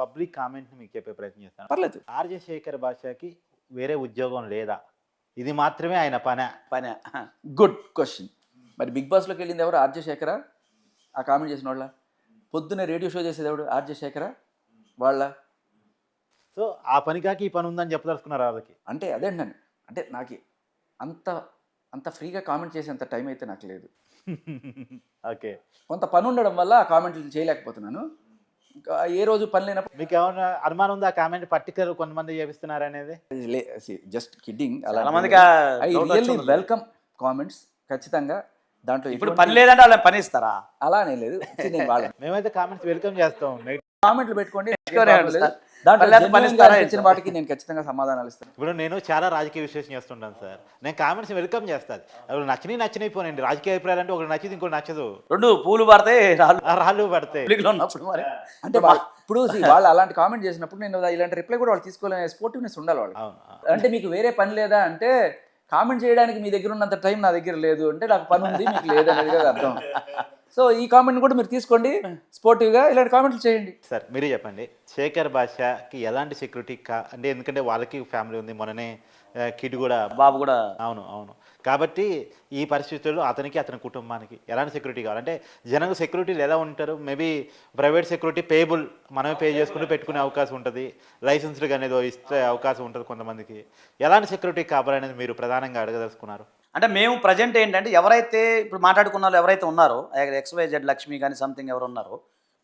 Public comment మీకు చెప్పే ప్రయత్నం చేస్తాను. పర్లేదు. ఆర్జే శేఖర్ భాషకి వేరే ఉద్యోగం లేదా? ఇది మాత్రమే ఆయన పని. పని. Good question. మరి బిగ్ బాస్లోకి వెళ్ళింది ఎవరు? ఆర్జే శేఖరా ఆ కామెంట్ చేసిన వాళ్ళ? పొద్దున్నే రేడియో షో చేసేది ఎవడు? ఆర్జే శేఖరా వాళ్ళ? సో ఆ పని కాక ఈ పని ఉందని చెప్పదలుచుకున్నారు వాళ్ళకి? అంటే అదే అంటాను అంటే నాకు అంత అంత ఫ్రీగా కామెంట్ చేసేంత టైం అయితే నాకు లేదు. ఓకే. కొంత పని ఉండడం వల్ల ఆ కామెంట్లు చేయలేకపోతున్నాను. ఏ రోజు పని లేనప్పుడు మీకు ఏమైనా అనుమానం ఉందా? కామెంట్ పర్టికులర్ కొంతమంది చేపిస్తున్నారు అనేది జస్ట్ కిడ్డింగ్ చాలా మందికి ఆ ఐ doubt రియల్లీ వచ్చి ఉండదు. వెల్కమ్ కామెంట్స్ ఖచ్చితంగా. దాంట్లో ఇప్పుడు పని లేదంటే వాళ్ళని పని ఇస్తారా అలానే లేదు. మేమైతే కామెంట్స్ వెల్కమ్ చేస్తాం. కామెంట్లు పెట్టుకోండి దాంట్లో? వాటికి నేను ఖచ్చితంగా సమాధానాలు ఇస్తాను. ఇప్పుడు నేను చాలా రాజకీయ విశ్లేషణ చేస్తుంటాను సార్. నేను కామెంట్స్ వెల్కమ్ చేస్తాను. అవి నచ్చినవి నచ్చినవి పోనండి. రాజకీయ అభిప్రాయాలు అంటే ఒకటి నచ్చింది ఇంకోటి నచ్చదు. రెండు పూలు పడితే రాళ్ళు. రాళ్ళు ఉన్నప్పుడు మరి. అంటే ఇప్పుడు వాళ్ళు అలాంటి కామెంట్ చేసినప్పుడు నేను ఇలాంటి రిప్లై కూడా వాళ్ళు తీసుకోలేని స్పోర్టివ్నెస్ ఉండాలి వాళ్ళు. అంటే మీకు వేరే పని లేదా అంటే కామెంట్ చేయడానికి మీ దగ్గర ఉన్నంత టైం నా దగ్గర లేదు అంటే నాకు పని ఉంది మీకు లేదు అనేది కదా అర్థం. సో ఈ కామెంట్ కూడా మీరు తీసుకోండి స్పోర్టివ్గా ఇలాంటి కామెంట్లు చేయండి. సార్ మీరే చెప్పండి. శేఖర్ భాషకి ఎలాంటి సెక్యూరిటీ కా అంటే ఎందుకంటే వాళ్ళకి ఫ్యామిలీ ఉంది మొన్ననే కిడ్ కూడా బాబు కూడా. అవును అవును. కాబట్టి ఈ పరిస్థితుల్లో అతనికి అతని కుటుంబానికి ఎలాంటి సెక్యూరిటీ కావాలి? అంటే జనం సెక్యూరిటీలు ఎలా ఉంటారు? మేబీ ప్రైవేట్ సెక్యూరిటీ పేబుల్ మనమే పే చేసుకుంటూ పెట్టుకునే అవకాశం ఉంటుంది. లైసెన్స్డ్ అనేది ఇస్తే అవకాశం ఉంటుంది కొంతమందికి. ఎలాంటి సెక్యూరిటీ కావాలనేది మీరు ప్రధానంగా అడగదలుచుకున్నారు? అంటే మేము ప్రజెంట్ ఏంటంటే ఎవరైతే ఇప్పుడు మాట్లాడుకున్న వాళ్ళు ఎవరైతే ఉన్నారో ఎక్స్వైజెడ్ లక్ష్మి కానీ సంథింగ్ ఎవరు ఉన్నారో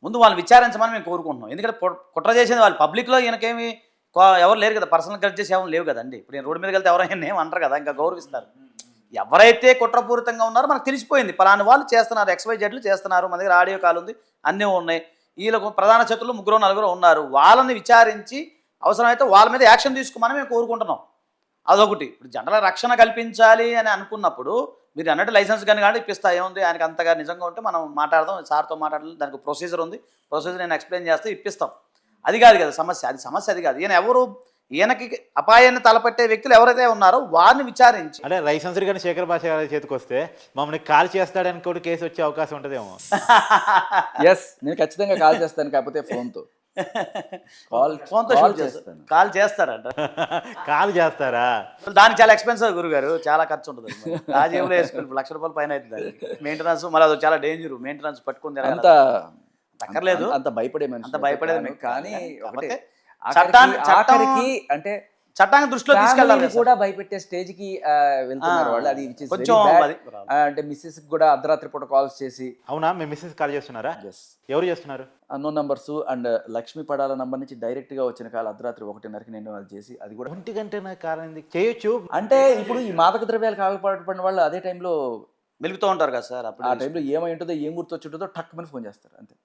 ముందు వాళ్ళు విచారించమని మేము కోరుకుంటున్నాం. ఎందుకంటే కుట్ర చేసేది వాళ్ళు. పబ్లిక్లో ఈయనకేమి ఎవరు లేరు కదా. పర్సనల్ ఖర్చు ఏమో లేవు కదండి. ఇప్పుడు నేను రోడ్డు మీదకి వెళ్తే ఎవరైనా ఏమంటారు అంటారు కదా. ఇంకా గౌరవిస్తారు. ఎవరైతే కుట్రపూరితంగా ఉన్నారో మనకు తెలిసిపోయింది. పలాని వాళ్ళు చేస్తున్నారు. ఎక్స్వైజెడ్లు చేస్తున్నారు. మన దగ్గర ఆడియో కాల్ ఉంది. అన్నీ ఉన్నాయి. వీళ్ళకు ప్రధాన శత్రులు ముగ్గురు నలుగురు ఉన్నారు. వాళ్ళని విచారించి అవసరమైతే వాళ్ళ మీద యాక్షన్ తీసుకోమని మేము కోరుకుంటున్నాం. అదొకటి. ఇప్పుడు జనరల్ రక్షణ కల్పించాలి అని అనుకున్నప్పుడు మీరు అన్నట్టు లైసెన్స్ కానీ కానీ ఇప్పిస్తా ఏముంది? ఆయనకి అంతగా నిజంగా ఉంటే మనం మాట్లాడదాం సార్తో మాట్లాడాలి దానికి ప్రొసీజర్ ఉంది. ప్రొసీజర్ నేను ఎక్స్ప్లెయిన్ చేస్తే ఇప్పిస్తాం. అది కాదు కదా సమస్య. అది సమస్య అది కాదు. ఈయన ఎవరు? ఈయనకి అపాయాన్ని తలపెట్టే వ్యక్తులు ఎవరైతే ఉన్నారో వారిని విచారించి అంటే లైసెన్స్డ్ కానీ శేఖర్ భాష గారి చేతికి వస్తే మమ్మల్ని కాల్ చేస్తాడని కూడా కేసు వచ్చే అవకాశం ఉంటుందేమో. ఎస్ నేను ఖచ్చితంగా కాల్ చేస్తాను కాకపోతే ఫోన్తో కాల్ ఫోన్తో షూట్ చేస్తాను. కాల్ చేస్తారంట. కాల్ చేస్తారా? దానికి చాలా ఎక్స్పెన్సివ్ గురుగారు. చాలా ఖర్చు ఉంటుంది జేబులో వేసుకుని లక్ష రూపాయలు పైన అవుతుంది మెయింటెనెన్స్ మళ్ళీ అది చాలా డేంజర్ మెయింటెనెన్స్ పట్టుకుని తిరగాలి. అంత అక్కర్లేదు. అంత భయపడే అంత భయపడేది కానీ కాకపోతే ఒకటే చట్టాన్ని- ఆఖరికి- చట్టం- ఆఖరికి అంటే చట్టాన్ని దృష్టిలో తీసుకెళ్ళాలి కూడా భయపెట్టే స్టేజ్కి ఆ, వెళ్తున్నారు ఆ, వాళ్ళు. అది కొంచెం ఆ, అంటే మిస్సెస్ కూడా అర్ధరాత్రి పూట కాల్స్ చేసి అవునా? మీ మిస్సెస్ కాల్ చేస్తున్నారా? ఎవరు చేస్తున్నారు? అన్నో numbers and Lakshmi Padala number నుంచి డైరెక్ట్గా వచ్చిన కాల్ అర్ధరాత్రి ఒకటిన్నరకి నేను అది చేసి అది కూడా ఒంటి గంట కారణం? చేయొచ్చు. అంటే ఇప్పుడు ఈ మాదక ద్రవ్యాలు కాలపడిన వాళ్ళు అదే టైంలో మెలుగుతూ ఉంటారు కదా సార్ ఆ అప్పుడు టైంలో ఏమై ఉంటుందో ఏం గుర్తొచ్చి ఉంటుందో టక్ మని ఫోన్ చేస్తారు అంతే.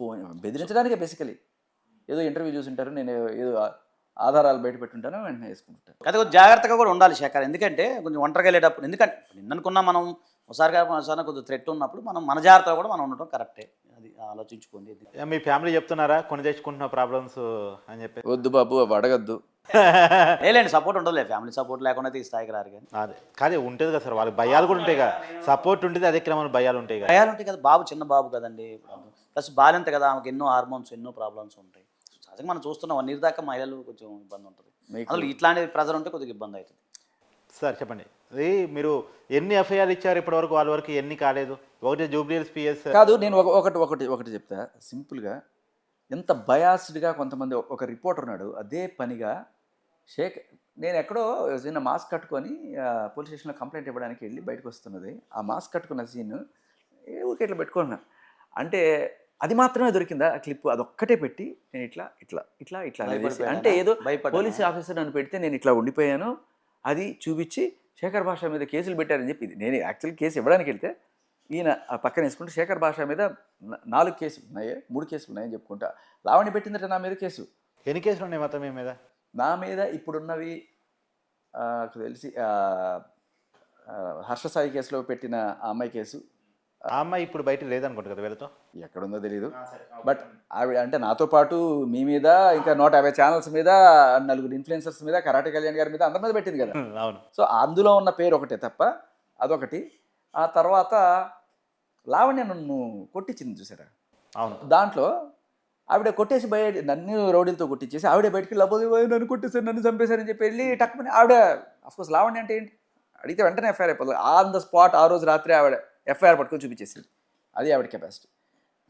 ఫోన్ బెదిరించడానికే బేసికలీ ఏదో ఇంటర్వ్యూ చూసింటారు నేను ఏదో ఆ- ఆధారాలు బయట పెట్టుంటాను వెంటనే వేసుకుంటాను అది కొంచెం జాగ్రత్తగా కూడా ఉండాలి శేఖర్. ఎందుకంటే కొంచెం ఒంటరిగా వెళ్ళేటప్పుడు ఎందుకంటే నిన్న అనుకున్నా మనం ఒకసారిగా ఒకసారి కొంచెం థ్రెట్ ఉన్నప్పుడు మనం మన జాగ్రత్తగా కూడా మనం ఉండటం కరెక్టే అది ఆలోచించుకోండి. ఇది. మీ ఫ్యామిలీ చెప్తున్నారా? కొని తెచ్చుకుంటున్న ప్రాబ్లమ్స్ అని చెప్పి. వద్దు బాబు అవి అడగద్దు. లేలేండి సపోర్ట్ ఉండదులే. ఫ్యామిలీ సపోర్ట్ లేకుండా అయితే ఈ స్థాయికి రారు కానీ. అదే. కానీ ఉంటుంది కదా సార్ వాళ్ళకి భయాలు కూడా ఉంటాయి కదా. సపోర్ట్ ఉంటుంది అదే క్రమంలో భయాలు ఉంటాయి కదా. భయాలు ఉంటాయి కదా. బాబు చిన్న బాబు కదండి. ప్లస్ బాలింత కదా ఆమెకి ఎన్నో హార్మోన్స్ ఎన్నో ప్రాబ్లమ్స్ ఉంటాయి. సహజంగా మనం చూస్తున్నాం వన్ ఇయర్ దాకా మహిళలు కొంచెం ఇబ్బంది ఉంటుంది. అందులో ఇట్లాంటి ప్రెజర్ ఉంటే కొద్దిగా ఇబ్బంది అవుతుంది. సార్ చెప్పండి. అది మీరు ఎన్ని ఎఫ్ఐఆర్ ఇచ్చారు ఇప్పటి వరకు వాళ్ళ వరకు ఎన్ని కాలేదు? ఒకటి జూబ్లీస్ పిఎస్ కాదు నేను ఒక ఒకటి ఒకటి ఒకటి చెప్తా. సింపుల్గా ఎంత బయాస్డ్గా కొంతమంది ఒక రిపోర్టర్ ఉన్నాడు అదే పనిగా షేక్ నేను ఎక్కడో చిన్న మాస్క్ కట్టుకొని పోలీస్ స్టేషన్లో కంప్లైంట్ ఇవ్వడానికి వెళ్ళి బయటకు వస్తున్నది. ఆ మాస్క్ కట్టుకున్న సీన్ ఏ ఊరికే ఇట్లా పెట్టుకున్నా. అంటే అది మాత్రమే దొరికిందా? ఆ క్లిప్ అదొక్కటే పెట్టి నేను ఇట్లా ఇట్లా ఇట్లా ఇట్లా అనేసి? అంటే ఏదో? పోలీస్ ఆఫీసర్ నన్ను పెడితే నేను ఇట్లా ఉండిపోయాను. అది చూపించి శేఖర్ భాష మీద కేసులు పెట్టారని చెప్పి నేను యాక్చువల్ కేసు ఇవ్వడానికి వెళ్తే ఈయన ఆ పక్కన వేసుకుంటే శేఖర్ భాష మీద నాలుగు కేసులు ఉన్నాయి మూడు కేసులు ఉన్నాయని చెప్పుకుంటా. లావణ్య పెట్టిందట నా మీద కేసు. ఎన్ని కేసులు ఉన్నాయి మొత్తం మీ మీద? నా మీద ఇప్పుడున్నవి నాకు తెలిసి ఆ, ఆ, హర్ష సాయి కేసులో పెట్టిన ఆ అమ్మాయి కేసు. ఆ అమ్మాయి ఇప్పుడు బయట లేదనుకుంటా కదా వీళ్ళతో? ఎక్కడుందో తెలియదు బట్ ఆవిడ అంటే నాతో పాటు మీ మీద ఇంకా నూట యాభై ఛానల్స్ మీద నలుగురు ఇన్ఫ్లుయెన్సర్స్ మీద కరాటే కళ్యాణ్ గారి మీద అందరి మీద పెట్టింది కదా. అవును. సో అందులో ఉన్న పేరు ఒకటే తప్ప అదొకటి. ఆ తర్వాత లావణ్య నన్ను కొట్టించింది చూసారా? అవును. దాంట్లో ఆవిడ కొట్టేసి బయట నన్ను రౌడీలతో కొట్టించేసి ఆవిడ బయటికి లబ్బోది పోయి నన్ను కొట్టేసారు నన్ను చంపేశారని చెప్పి వెళ్ళి టక్కుమని ఆవిడ అఫ్కోర్స్ లావణ్య అంటే ఏంటి? అడిగితే వెంటనే ఎఫ్ఐఆర్ అయిపోతుంది. ఆన్ ద స్పాట్ ఆ రోజు రాత్రి ఆవిడ. ఎఫ్ఐఆర్ పట్టుకొని చూపించేసింది. అది ఆవిడ కెపాసిటీ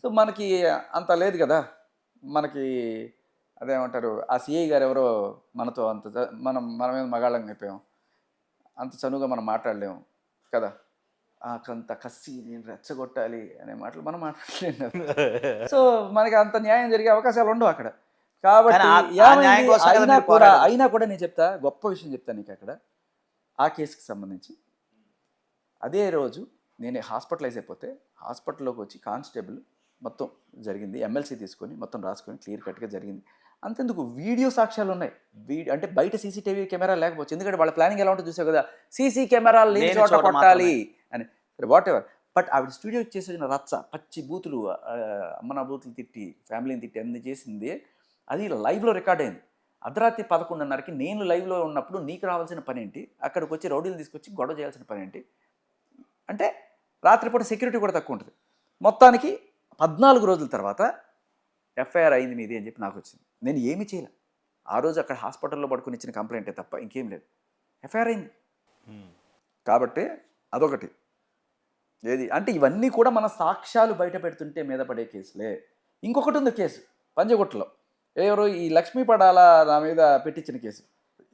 సో మనకి అంత లేదు కదా. మనకి అదేమంటారు ఆ సిఐ గారు ఎవరో మనతో అంత మనం మన మీద మగాళ్ళం అయిపోయాం. అంత చనువుగా మనం మాట్లాడలేము కదా. అంత కసి నేను రెచ్చగొట్టాలి అనే మాటలు మనం మాట్లాడలేము సో మనకి అంత న్యాయం జరిగే అవకాశాలు ఉండవు అక్కడ. కాబట్టి అయినా కూడా. అయినా కూడా నేను చెప్తా గొప్ప విషయం చెప్తాను నీకు అక్కడ. ఆ కేసుకి సంబంధించి. అదే రోజు నేను హాస్పిటలైజ్ అయిపోతే హాస్పిటల్లోకి వచ్చి కానిస్టేబుల్ మొత్తం జరిగింది ఎమ్మెల్సీ తీసుకొని మొత్తం రాసుకొని క్లియర్ కట్గా జరిగింది. అంతెందుకు? వీడియో సాక్ష్యాలు ఉన్నాయి. వీడియో అంటే బయట సీసీటీవీ కెమెరా లేకపోవచ్చు. ఎందుకంటే వాళ్ళ ప్లానింగ్ ఎలా ఉంటుందో చూసావు కదా? సీసీ కెమెరాలు లేని చోట కొట్టాలి అని. వాట్ ఎవర్ బట్ ఆవిడ స్టూడియో చేసిన రచ్చ పచ్చి బూతులు అమ్మన బూతులు తిట్టి ఫ్యామిలీని తిట్టి అన్ని చేసింది. అది లైవ్లో రికార్డ్ అయింది. అర్ధరాత్రి పదకొండున్నరకి నేను లైవ్లో ఉన్నప్పుడు నీకు రావాల్సిన పని ఏంటి అక్కడికి వచ్చి రౌడీలు తీసుకొచ్చి గొడవ చేయాల్సిన పని ఏంటి అంటే రాత్రిపూట సెక్యూరిటీ కూడా తక్కువ ఉంటుంది. మొత్తానికి పద్నాలుగు రోజుల తర్వాత ఎఫ్ఐఆర్ అయింది మీది అని చెప్పి నాకు వచ్చింది. నేను ఏమీ చేయలే. ఆ రోజు అక్కడ హాస్పిటల్లో పడుకుని ఇచ్చిన కంప్లైంటే తప్ప ఇంకేం లేదు. ఎఫ్ఐఆర్ అయింది. కాబట్టి అదొకటి. ఏది? అంటే ఇవన్నీ కూడా మన సాక్ష్యాలు బయట పెడుతుంటే మీద పడే కేసులే. ఇంకొకటి ఉంది కేసు పంజగుట్టలో. ఎవరు ఈ లక్ష్మీ పడాల నా మీద పెట్టించిన కేసు.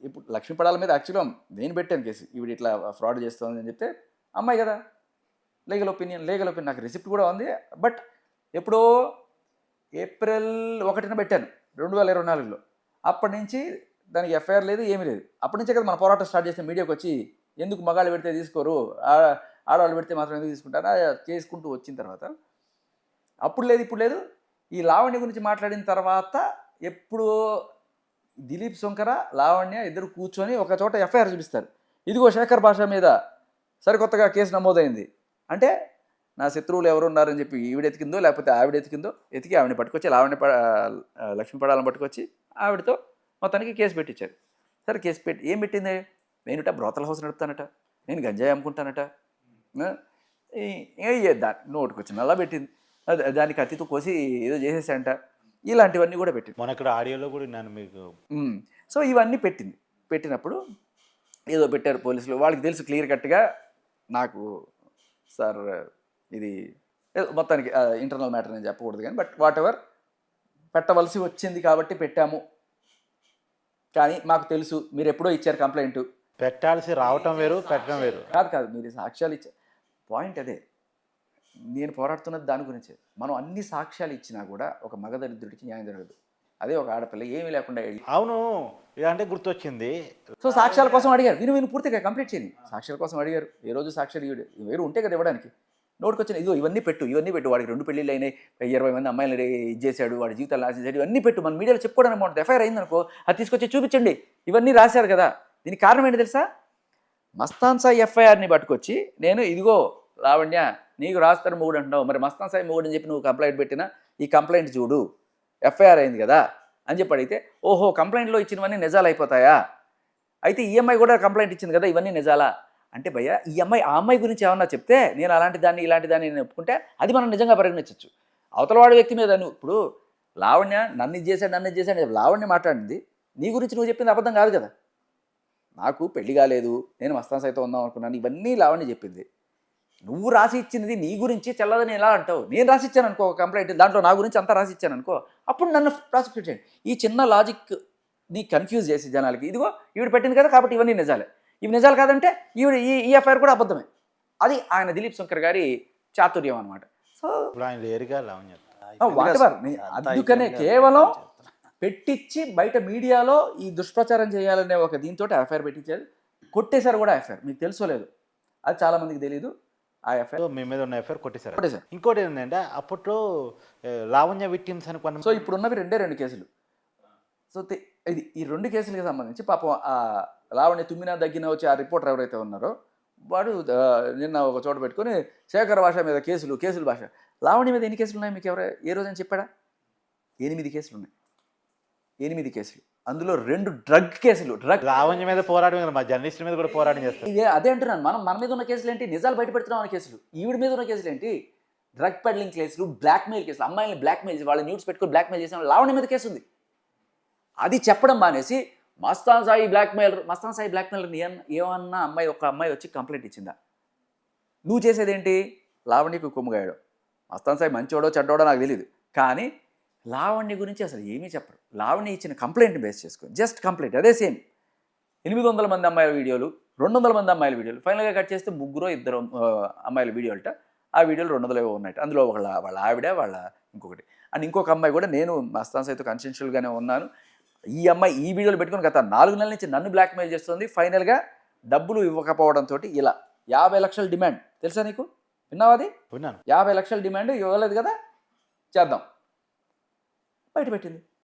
ఇప్పుడు లక్ష్మీ పడాల మీద యాక్చువల్గా నేను పెట్టాను కేసు. ఈవిడ ఇట్లా ఫ్రాడ్ చేస్తుంది అని చెప్తే అమ్మాయి కదా. లీగల్ ఒపీనియన్ లీగల్ ఒపీనియన్ నాకు రిసిప్ట్ కూడా ఉంది. బట్ ఎప్పుడో ఏప్రిల్ ఒకటిన పెట్టాను రెండు వేల ఇరవై నాలుగులో. అప్పటి నుంచి దానికి ఎఫ్ఐఆర్ లేదు ఏమీ లేదు. అప్పటి నుంచే కదా మన పోరాటం స్టార్ట్ చేసిన మీడియాకి వచ్చి ఎందుకు మగాళ్ళు పెడితే తీసుకోరు? ఆడవాళ్ళు పెడితే మాత్రం ఎందుకు తీసుకుంటారా? చేసుకుంటూ వచ్చిన తర్వాత అప్పుడు లేదు ఇప్పుడు లేదు. ఈ లావణ్య గురించి మాట్లాడిన తర్వాత ఎప్పుడు దిలీప్ శంకర లావణ్య ఇద్దరు కూర్చొని ఒక చోట ఎఫ్ఐఆర్ చూపిస్తారు. ఇదిగో శేఖర్ భాష మీద సరికొత్తగా కేసు నమోదైంది. అంటే నా శత్రువులు ఎవరు ఉన్నారని చెప్పి ఈవిడ ఎతికిందో లేకపోతే ఆవిడ ఎతికిందో ఎతికి ఆవిడని పట్టుకొచ్చి లావణ్య ప ఆ, లక్ష్మీ పడాలను పట్టుకొచ్చి ఆవిడతో మొత్తానికి కేసు పెట్టించారు. సరే కేసు పెట్టి ఏం పెట్టింది? నేనుట బ్రోతల హౌస్ నడుపుతానట నేను గంజాయి అమ్ముకుంటానట ఆ, ఈ- ఏ దా నోటుకు వచ్చింది అలా పెట్టింది. అది- దానికి కత్తితో కోసి ఏదో చేసేసాంట ఇలాంటివన్నీ కూడా పెట్టింది. మొన్న ఇక్కడ ఆడియోలో కూడా నేను మీకు. సో ఇవన్నీ పెట్టింది. పెట్టినప్పుడు ఏదో పెట్టారు పోలీసులు. వాళ్ళకి తెలుసు క్లియర్ కట్గా నాకు సార్ ఇది మొత్తానికి ఇంటర్నల్ మ్యాటర్ నేను చెప్పకూడదు కానీ బట్ వాట్ ఎవర్ పెట్టవలసి వచ్చింది కాబట్టి పెట్టాము. కానీ మాకు తెలుసు మీరు ఎప్పుడో ఇచ్చారు కంప్లైంట్ పెట్టాల్సి రావటం వేరు పెట్టడం వేరు. కాదు కాదు మీరు సాక్ష్యాలు ఇచ్చారు పాయింట్ అదే. నేను పోరాడుతున్నది దాని గురించే. మనం అన్ని సాక్ష్యాలు ఇచ్చినా కూడా ఒక మగదరిద్రుడికి న్యాయం జరగదు. అదే ఒక ఆడపిల్ల ఏమీ లేకుండా వెళ్ళి అవును. ఇదంటే గుర్తొచ్చింది. సో సాక్ష్యాల కోసం అడిగారు. విను విను పూర్తిగా కంప్లీట్ చేయండి. సాక్ష్యాల కోసం అడిగారు. ఏ రోజు సాక్ష్యాలు వేరు ఉంటే కదా ఇవ్వడానికి. నోటుకొచ్చిన ఇదిగో ఇవన్నీ పెట్టు ఇవన్నీ పెట్టు. వాడికి రెండు పెళ్ళిళ్ళు అయినాయి. ఇరవై మంది అమ్మాయిలు ఇది చేశాడు. వాడి జీవితాలు రాసేసాడు ఇవన్నీ పెట్టు. మన మీడియాలో చెప్పుకోవడం బాగుంటుంది ఎఫ్ఐఆర్ అయిందనుకో అది తీసుకొచ్చి చూపించండి. ఇవన్నీ రాశారు కదా. దీనికి కారణం ఏంటి తెలుసా? మస్తాన్ సాయి ఎఫ్ఐఆర్ని పట్టుకొచ్చి నేను ఇదిగో లావణ్య నీకు రాస్తారు మూడు అంటున్నావు. మరి మస్తాన్ సాయి మూడు అని చెప్పి నువ్వు కంప్లైంట్ పెట్టినా ఈ కంప్లైంట్ చూడు. ఎఫ్ఐఆర్ అయింది కదా. అని చెప్పి అడిగితే ఓహో కంప్లైంట్లో ఇచ్చినవన్నీ నిజాలు అయిపోతాయా? అయితే ఈ అమ్మాయి కూడా కంప్లైంట్ ఇచ్చింది కదా ఇవన్నీ నిజాలా? అంటే భయ్య ఈ అమ్మాయి ఆ అమ్మాయి గురించి ఏమన్నా చెప్తే నేను అలాంటి దాన్ని ఇలాంటి దాన్ని నేను ఒప్పుకుంటే అది మనం నిజంగా పరిగణించవచ్చు అవతలవాడి వ్యక్తి మీద నువ్వు ఇప్పుడు లావణ్య నన్ను ఇది చేశాడు నన్ను ఇది చేశాడు లావణ్య మాట్లాడింది నీ గురించి నువ్వు చెప్పింది అబద్ధం కాదు కదా. నాకు పెళ్ళి కాలేదు నేను మస్తాన్ సైతం ఉందాం అనుకున్నాను ఇవన్నీ లావణ్య చెప్పింది. నువ్వు రాసి ఇచ్చినది నీ గురించి చెల్లదని ఎలా అంటావు? నేను రాసి ఇచ్చాను అనుకో కంప్లైంట్ దాంట్లో నా గురించి అంతా రాసి ఇచ్చాను అనుకో అప్పుడు నన్ను ప్రాసిక్యూట్ చేయండి. ఈ చిన్న లాజిక్ నీ కన్ఫ్యూజ్ చేసి జనాలకి ఇదిగో ఈవిడ పెట్టింది కదా కాబట్టి ఇవన్నీ నిజాలే. ఇవి నిజాలు కాదంటే ఈవిడ ఈ ఈ ఎఫ్ఐఆర్ కూడా అబద్ధమే. అది ఆయన దిలీప్ శంకర్ గారి చాతుర్యం అనమాట సో వాటెవర్? అందుకనే కేవలం పెట్టించి బయట మీడియాలో ఈ దుష్ప్రచారం చేయాలనే ఒక దీంతో ఎఫ్ఐఆర్ పెట్టించారు. కొట్టేశారు కూడా ఎఫ్ఐఆర్ మీకు తెలుసో లేదు? అది చాలా మందికి తెలియదు ఆ ఎఫ్ఐఆర్ మీ మీద ఉన్న ఎఫ్ఐఆర్ కొట్టేశారు. కొట్టేశారు. ఇంకోటి ఏంటంటే అప్పట్లో లావణ్య విక్టిమ్స్ అని కొంత సో ఇప్పుడు ఉన్నవి రెండే రెండు కేసులు. సో ఇది ఈ రెండు కేసులకి సంబంధించి పాపం ఆ లావణ్య తుమ్మిన దగ్గిన వచ్చి ఆ రిపోర్టర్ ఎవరైతే ఉన్నారో వాడు నిన్న ఒక చోట పెట్టుకొని శేఖర్ భాష మీద కేసులు కేసులు భాష. లావణ్య మీద ఎన్ని కేసులు ఉన్నాయి మీకు ఎవరు ఏ రోజని చెప్పాడా? ఎనిమిది కేసులు ఉన్నాయి ఎనిమిది కేసులు. అందులో రెండు డ్రగ్ కేసులు డ్రగ్ లావణ్య మీద పోరాటం మా జర్నలిస్టుల మీద కూడా పోరాటం చేస్తారు. ఇదే అదే అంటున్నాను. మనం మన మీద ఉన్న కేసులు ఏంటి నిజాలు బయట పెడుతున్నాం అనే కేసులు. ఈవిడ మీద ఉన్న కేసులు ఏంటి డ్రగ్ పెడ్లింగ్ కేసులు బ్లాక్మెయిల్ కేసులు అమ్మాయిని బ్లాక్మెయిల్ చేసి వాళ్ళ న్యూస్ పెట్టుకుని బ్లాక్మెయిల్ చేసిన లావణ్య మీద కేసు ఉంది అది చెప్పడం మానేసి మస్తాన్ సాయి బ్లాక్మెయిల్ మస్తాన్ సాయి బ్లాక్మెయిల్ ఏమన్నా అమ్మాయి ఒక అమ్మాయి వచ్చి కంప్లైంట్ ఇచ్చిందా? నువ్వు చేసేదేంటి? లావణ్యకు కొమ్ముగాయడం. మస్తాన్ సాయి మంచోడో చెడ్డోడో నాకు తెలియదు కానీ లావణ్య గురించి అసలు ఏమీ చెప్పరు లావణ్య ఇచ్చిన కంప్లైంట్ని బేస్ చేసుకొని జస్ట్ కంప్లైంట్ అదే సేమ్. ఎనిమిది వందల మంది అమ్మాయిల వీడియోలు రెండు వందల మంది అమ్మాయిల వీడియోలు ఫైనల్గా కట్ చేస్తే ముగ్గురు ఇద్దరు అమ్మాయిల వీడియోలట. ఆ వీడియోలు రెండు వందలు ఉన్నాయి. అందులో వాళ్ళ వాళ్ళ ఆవిడ వాళ్ళ ఇంకొకటి. అండ్ ఇంకొక అమ్మాయి కూడా నేను మస్తాన్ సైతం కన్సెన్షువల్గానే ఉన్నాను. ఈ అమ్మాయి ఈ వీడియోలు పెట్టుకుని గత నాలుగు నెలల నుంచి నన్ను బ్లాక్మెయిల్ చేస్తుంది. ఫైనల్గా డబ్బులు ఇవ్వకపోవడంతో ఇలా. యాభై లక్షల డిమాండ్. తెలుసా నీకు? విన్నావా అది? విన్నాను. యాభై లక్షల డిమాండ్ ఇవ్వలేదు కదా? చేద్దాం. బయట పెట్టింది.